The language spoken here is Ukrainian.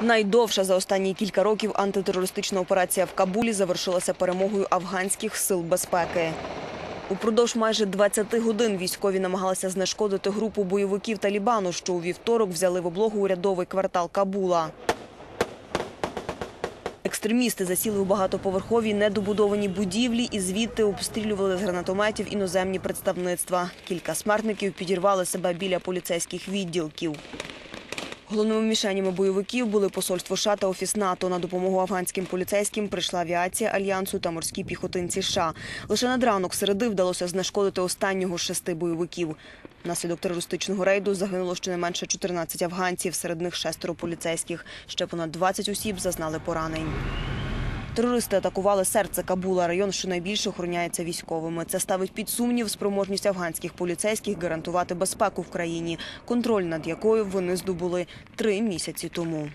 Найдовша за останні кілька років антитерористична операція в Кабулі завершилася перемогою афганських сил безпеки. Упродовж майже 20 годин військові намагалися знешкодити групу бойовиків Талібану, що у вівторок взяли в облогу урядовий квартал Кабула. Екстремісти засіли у багатоповерховій недобудованій будівлі і звідти обстрілювали з гранатометів іноземні представництва. Кілька смертників підірвали себе біля поліцейських відділків. Головними мішенями бойовиків були посольство США та офіс НАТО. На допомогу афганським поліцейським прийшла авіація альянсу та морські піхотинці США. Лише над ранок середи вдалося знешкодити останнього з шести бойовиків. Внаслідок терористичного рейду загинуло щонайменше 14 афганців, серед них шестеро поліцейських. Ще понад 20 осіб зазнали поранень. Терористи атакували серце Кабула, район, що найбільше охороняється військовими. Це ставить під сумнів спроможність афганських поліцейських гарантувати безпеку в країні, контроль над якою вони здобули три місяці тому.